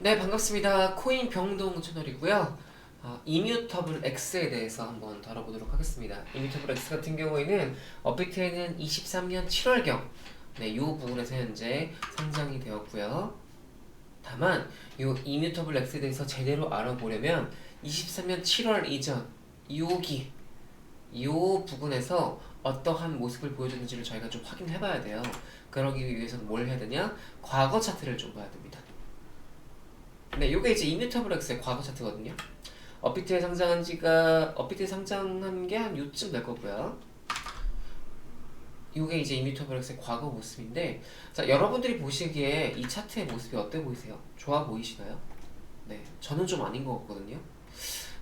네 반갑습니다. 코인 병동 채널이고요. 어, 이뮤터블 X에 대해서 한번 다뤄보도록 하겠습니다. 이뮤터블 X 같은 경우에는 업비트에는 23년 7월경 네, 이 부분에서 현재 상장이 되었고요. 다만 이 이뮤터블 X에 대해서 제대로 알아보려면 23년 7월 이전 요기 요 부분에서 어떠한 모습을 보여줬는지를 저희가 좀 확인해봐야 돼요. 그러기 위해서는 뭘 해야 되냐? 과거 차트를 좀 봐야 됩니다. 네, 요게 이제 이뮤터블 X의 과거 차트거든요. 업비트에 상장한 지가 업비트에 상장한 게 한 요쯤 될 거고요. 요게 이제 이뮤터블 X의 과거 모습인데 자, 여러분들이 보시기에 이 차트의 모습이 어때 보이세요? 좋아 보이시나요? 네, 저는 좀 아닌 것 같거든요.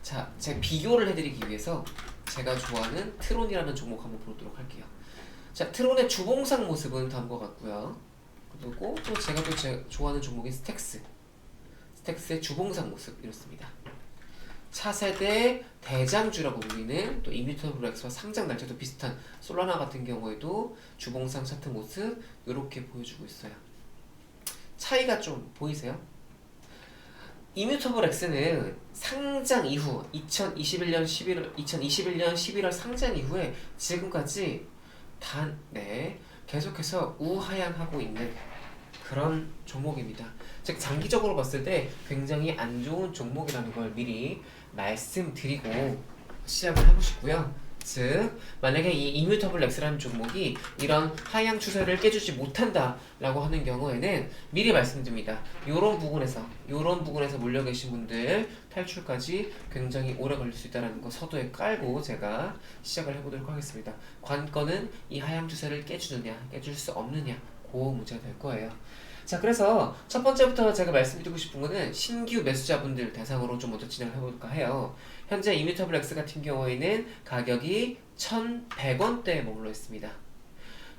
자, 제가 비교를 해드리기 위해서 제가 좋아하는 트론이라는 종목 한번 보도록 할게요. 자, 트론의 주봉상 모습은 다음과 같고요. 그리고 또 제가 또 제 좋아하는 종목인 스택스. 스택스의 주봉상 모습 이렇습니다. 차세대 대장주라고 불리는 또 이뮤터블 엑스와 상장 날짜도 비슷한 솔라나 같은 경우에도 주봉상 차트 모습 이렇게 보여주고 있어요. 차이가 좀 보이세요? 이뮤터블 X는 상장 이후 2021년 11월 2021년 11월 상장 이후에 지금까지 단 네, 계속해서 우하향하고 있는 그런 종목입니다. 즉 장기적으로 봤을 때 굉장히 안 좋은 종목이라는 걸 미리 말씀드리고 시작을 해보시고요. 즉 만약에 이 이뮤터블 렉스라는 종목이 이런 하향 추세를 깨주지 못한다라고 하는 경우에는 미리 말씀드립니다. 이런 부분에서 이런 부분에서 몰려 계신 분들 탈출까지 굉장히 오래 걸릴 수 있다는 거 서두에 깔고 제가 시작을 해보도록 하겠습니다. 관건은 이 하향 추세를 깨주느냐 깨줄 수 없느냐 그 문제가 될 거예요. 자 그래서 첫 번째부터 제가 말씀드리고 싶은 거는 신규 매수자분들 대상으로 좀 먼저 진행을 해볼까 해요. 현재 이뮤터블 X 같은 경우에는 가격이 1,100원대에 머물러 있습니다.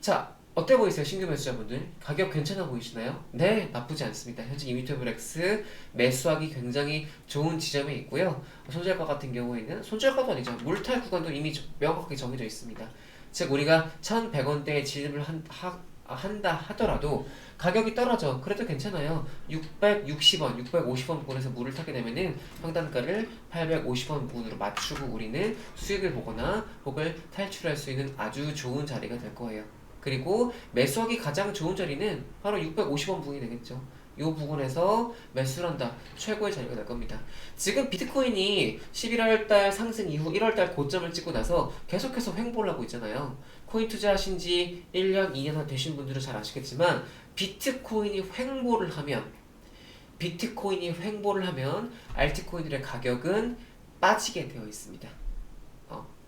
자 어때 보이세요 신규 매수자분들? 가격 괜찮아 보이시나요? 네 나쁘지 않습니다. 현재 이뮤터블 X 매수하기 굉장히 좋은 지점에 있고요. 손절가 같은 경우에는 손절가도 아니죠. 물탈 구간도 이미 명확하게 정해져 있습니다. 즉 우리가 1,100원대에 진입을 한, 하, 한다 하더라도 가격이 떨어져. 그래도 괜찮아요. 660원 650원 부분에서 물을 타게 되면은 평단가를 850원 부분으로 맞추고 우리는 수익을 보거나 혹은 탈출할 수 있는 아주 좋은 자리가 될 거예요. 그리고 매수하기 가장 좋은 자리는 바로 650원 부분이 되겠죠. 이 부분에서 매수를 한다. 최고의 자리가 될 겁니다. 지금 비트코인이 11월달 상승 이후 1월달 고점을 찍고 나서 계속해서 횡보를 하고 있잖아요. 코인 투자하신 지 1년, 2년 되신 분들은 잘 아시겠지만 비트코인이 횡보를 하면 비트코인이 횡보를 하면 알트코인들의 가격은 빠지게 되어 있습니다.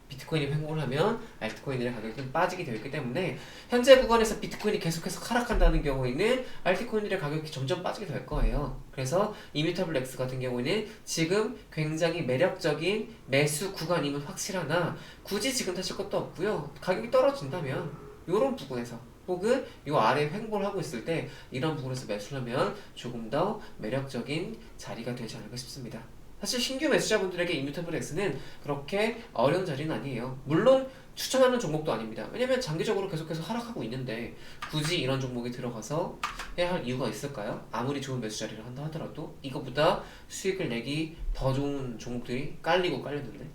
어, 비트코인이 횡보를 하면 알트코인들의 가격은 빠지게 되어 있기 때문에 현재 구간에서 비트코인이 계속해서 하락한다는 경우에는 알트코인들의 가격이 점점 빠지게 될 거예요. 그래서 이뮤터블 X 같은 경우에는 지금 굉장히 매력적인 매수 구간임은 확실하나 굳이 지금 사실 것도 없고요. 가격이 떨어진다면 이런 부분에서 혹은 이 아래 횡보를 하고 있을 때 이런 부분에서 매수를 하면 조금 더 매력적인 자리가 되지 않을까 싶습니다. 사실 신규 매수자분들에게 이뮤터블 X는 그렇게 어려운 자리는 아니에요. 물론 추천하는 종목도 아닙니다. 왜냐면 장기적으로 계속해서 하락하고 있는데 굳이 이런 종목에 들어가서 해야 할 이유가 있을까요? 아무리 좋은 매수 자리를 한다 하더라도 이것보다 수익을 내기 더 좋은 종목들이 깔리고 깔렸는데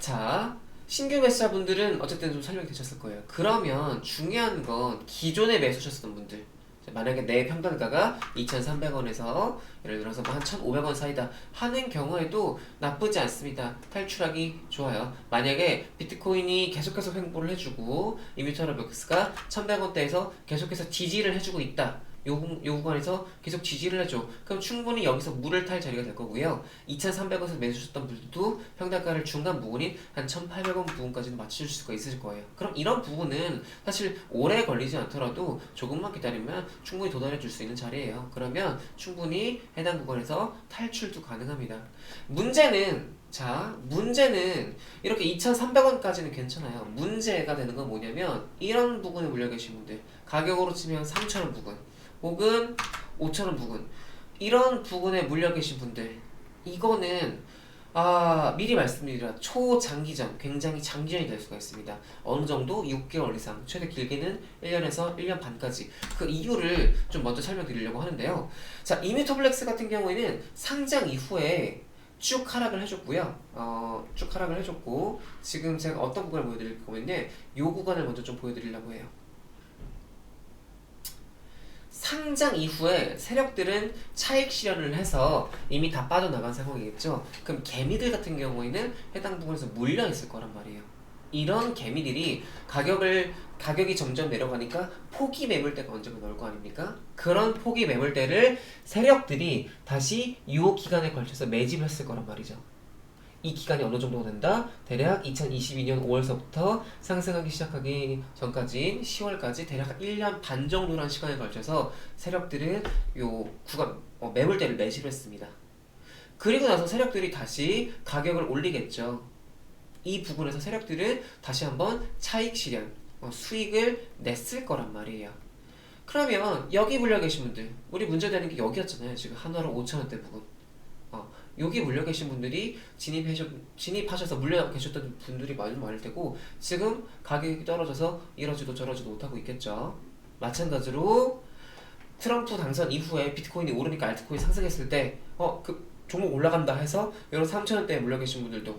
자 신규 매수자분들은 어쨌든 좀 설명이 되셨을 거예요. 그러면 중요한 건 기존에 매수하셨던 분들 만약에 내 평단가가 2,300원에서 예를 들어서 뭐 한 1,500원 사이다 하는 경우에도 나쁘지 않습니다. 탈출하기 좋아요. 만약에 비트코인이 계속해서 횡보를 해주고 이뮤터러백스가 1,100원대에서 계속해서 지지를 해주고 있다. 요, 구- 요 구간에서 계속 지지를 해줘. 그럼 충분히 여기서 물을 탈 자리가 될 거고요. 2,300원에서 매수하셨던 분들도 평단가를 중간 부분인 한 1,800원 부분까지는 맞추실 수가 있을 거예요. 그럼 이런 부분은 사실 오래 걸리지 않더라도 조금만 기다리면 충분히 도달해 줄 수 있는 자리예요. 그러면 충분히 해당 구간에서 탈출도 가능합니다. 문제는 자, 문제는 이렇게 2,300원까지는 괜찮아요. 문제가 되는 건 뭐냐면 이런 부분에 물려 계신 분들 가격으로 치면 3,000원 부분 혹은 5,000원 부분 이런 부분에 물려 계신 분들 이거는 아, 미리 말씀드리라 초장기전, 굉장히 장기전이 될 수가 있습니다. 어느 정도 6개월 이상, 최대 길게는 1년에서 1년 반까지. 그 이유를 좀 먼저 설명드리려고 하는데요. 자, 이뮤터블렉스 같은 경우에는 상장 이후에 쭉 하락을 해줬고요. 어, 쭉 하락을 해줬고 지금 제가 어떤 구간을 보여드릴 거면요. 요 구간을 먼저 좀 보여드리려고 해요. 상장 이후에 세력들은 차익 실현을 해서 이미 다 빠져나간 상황이겠죠. 그럼 개미들 같은 경우에는 해당 부분에서 물려 있을 거란 말이에요. 이런 개미들이 가격을 가격이 점점 내려가니까 포기 매물대가 언젠가 나올 거 아닙니까? 그런 포기 매물대를 세력들이 다시 이 기간에 걸쳐서 매집했을 거란 말이죠. 이 기간이 어느 정도 된다? 대략 2022년 5월서부터 상승하기 시작하기 전까지 10월까지 대략 1년 반 정도라는 시간에 걸쳐서 세력들은 요 구간 어, 매물대를 매집했습니다. 그리고 나서 세력들이 다시 가격을 올리겠죠. 이 부분에서 세력들은 다시 한번 차익 실현, 어, 수익을 냈을 거란 말이에요. 그러면 여기 물려 계신 분들, 우리 문제되는 게 여기였잖아요. 지금 한화로 5천원대 부분. 어, 여기 물려 계신 분들이 진입하셔, 진입하셔서 물려 계셨던 분들이 많이 많을 테고 지금 가격이 떨어져서 이러지도 저러지도 못하고 있겠죠. 마찬가지로 트럼프 당선 이후에 비트코인이 오르니까 알트코인 상승했을 때 어 그 종목 올라간다 해서 여러 3천원대에 물려 계신 분들도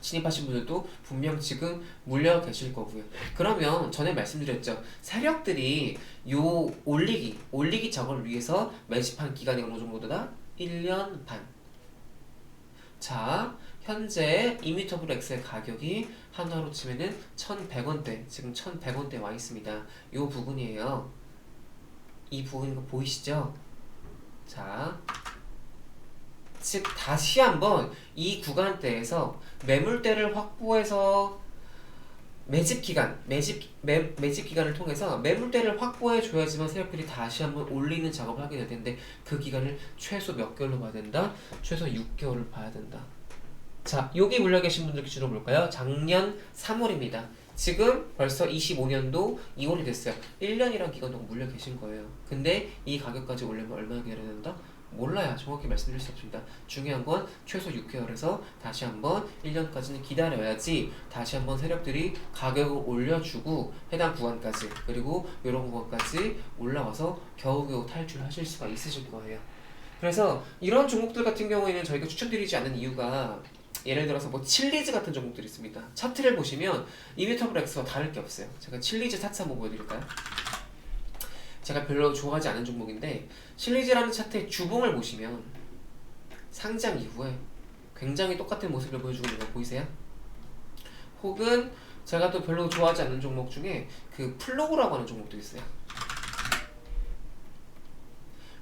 진입하신 분들도 분명 지금 물려 계실 거고요. 그러면 전에 말씀드렸죠. 세력들이 요 올리기, 올리기 작업을 위해서 매집한 기간이 어느 정도다? 1년 반. 자, 현재 이미터블 X의 가격이 한화로 치면은 1,100원대, 지금 1,100원대 와 있습니다. 요 부분이에요. 이 부분 보이시죠? 자, 즉 다시 한번 이 구간대에서 매물대를 확보해서 매집 기간, 매집 매, 매집 기간을 통해서 매물대를 확보해 줘야지만 세력들이 다시 한번 올리는 작업을 하게 될 텐데 그 기간을 최소 몇 개월로 봐야 된다? 최소 6개월을 봐야 된다. 자, 여기 물려 계신 분들 기준으로 볼까요? 작년 3월입니다. 지금 벌써 25년도 2월이 됐어요. 1년이란 기간 동안 물려 계신 거예요. 근데 이 가격까지 올려면 얼마나 기다려야 된다? 몰라요. 정확히 말씀드릴 수 없습니다. 중요한 건 최소 6개월에서 다시 한번 1년까지는 기다려야지 다시 한번 세력들이 가격을 올려주고 해당 구간까지 그리고 이런 구간까지 올라와서 겨우겨우 탈출하실 수가 있으실 거예요. 그래서 이런 종목들 같은 경우에는 저희가 추천드리지 않는 이유가 예를 들어서 뭐 칠리즈 같은 종목들이 있습니다. 차트를 보시면 이미터블 X와 다를 게 없어요. 제가 칠리즈 차트 한번 보여드릴까요? 제가 별로 좋아하지 않은 종목인데 실리즈라는 차트의 주봉을 보시면 상장 이후에 굉장히 똑같은 모습을 보여주고 있는 거 보이세요? 혹은 제가 또 별로 좋아하지 않는 종목 중에 그 플로그라고 하는 종목도 있어요.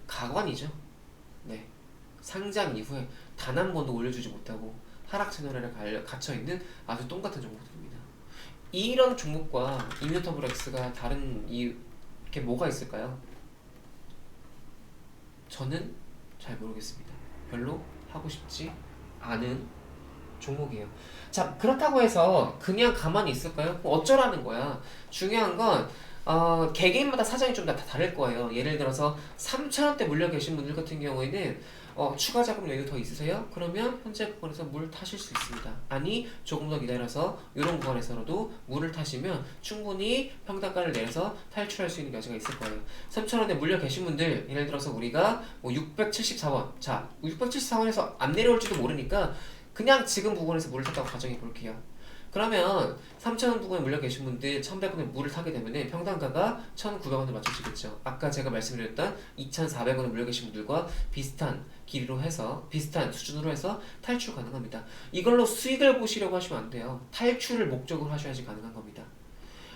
가관이죠. 네. 상장 이후에 단 한 번도 올려주지 못하고 하락 채널에 갈- 갇혀 있는 아주 똥같은 종목들입니다. 이런 종목과 이뮤터블 X가 다른 이 게 뭐가 있을까요? 저는 잘 모르겠습니다. 별로 하고 싶지 않은 종목이에요. 자, 그렇다고 해서 그냥 가만히 있을까요? 뭐 어쩌라는 거야. 중요한 건 어, 개개인마다 사정이 좀 다 다를 거예요. 예를 들어서 3천원대 물려 계신 분들 같은 경우에는 어, 추가 자금 여유 더 있으세요? 그러면 현재 구간에서 물 타실 수 있습니다. 아니 조금 더 기다려서 이런 구간에서라도 물을 타시면 충분히 평단가를 내서 탈출할 수 있는 여지가 있을 거예요. 3천원에 물려 계신 분들 예를 들어서 우리가 뭐 674원 자 674원에서 안 내려올지도 모르니까 그냥 지금 부분에서 물을 탔다고 가정해 볼게요. 그러면 3,000원 부근에 물려 계신 분들 1,100원에 물을 타게 되면 평단가가 1,900원을 맞춰지겠죠. 아까 제가 말씀드렸던 2,400원에 물려 계신 분들과 비슷한 길이로 해서 비슷한 수준으로 해서 탈출 가능합니다. 이걸로 수익을 보시려고 하시면 안 돼요. 탈출을 목적으로 하셔야지 가능한 겁니다.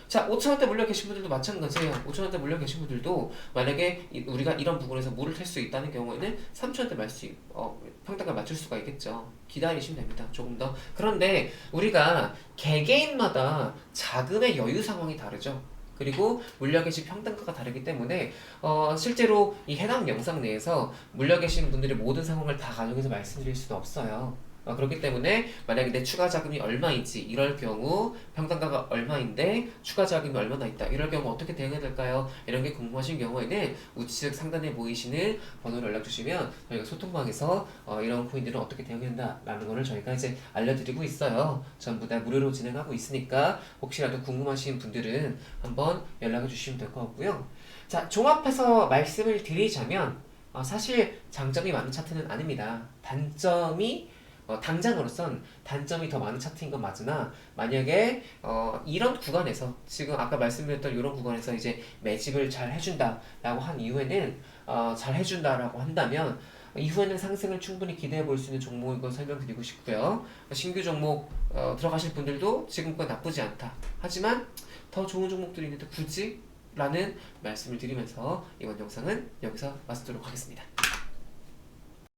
자, 5천원대 물려 계신 분들도 마찬가지예요. 5천원대 물려 계신 분들도 만약에 이- 우리가 이런 부분에서 물을 탈 수 있다는 경우에는 3천원대 맞수 어, 평단가 맞출 수가 있겠죠. 기다리시면 됩니다. 조금 더. 그런데 우리가 개개인마다 자금의 여유 상황이 다르죠. 그리고 물려 계신 평단가가 다르기 때문에 어, 실제로 이 해당 영상 내에서 물려 계신 분들의 모든 상황을 다 가정해서 말씀드릴 수는 없어요. 어, 그렇기 때문에 만약에 내 추가 자금이 얼마인지 이럴 경우 평단가가 얼마인데 추가 자금이 얼마나 있다 이럴 경우 어떻게 대응해야 될까요? 이런 게 궁금하신 경우에는 우측 상단에 보이시는 번호를 연락 주시면 저희가 소통방에서 어, 이런 코인들은 어떻게 대응한다라는 거를 저희가 이제 알려드리고 있어요. 전부 다 무료로 진행하고 있으니까 혹시라도 궁금하신 분들은 한번 연락을 주시면 될 것 같고요. 자 종합해서 말씀을 드리자면 어, 사실 장점이 많은 차트는 아닙니다. 단점이 어, 당장으로선 단점이 더 많은 차트인 건 맞으나 만약에 어, 이런 구간에서 지금 아까 말씀드렸던 이런 구간에서 이제 매집을 잘 해준다라고 한 이후에는 어, 잘 해준다라고 한다면 이후에는 상승을 충분히 기대해 볼 수 있는 종목인 걸 설명드리고 싶고요. 신규 종목 어, 들어가실 분들도 지금껏 나쁘지 않다. 하지만 더 좋은 종목들이 있는데 굳이? 라는 말씀을 드리면서 이번 영상은 여기서 마치도록 하겠습니다.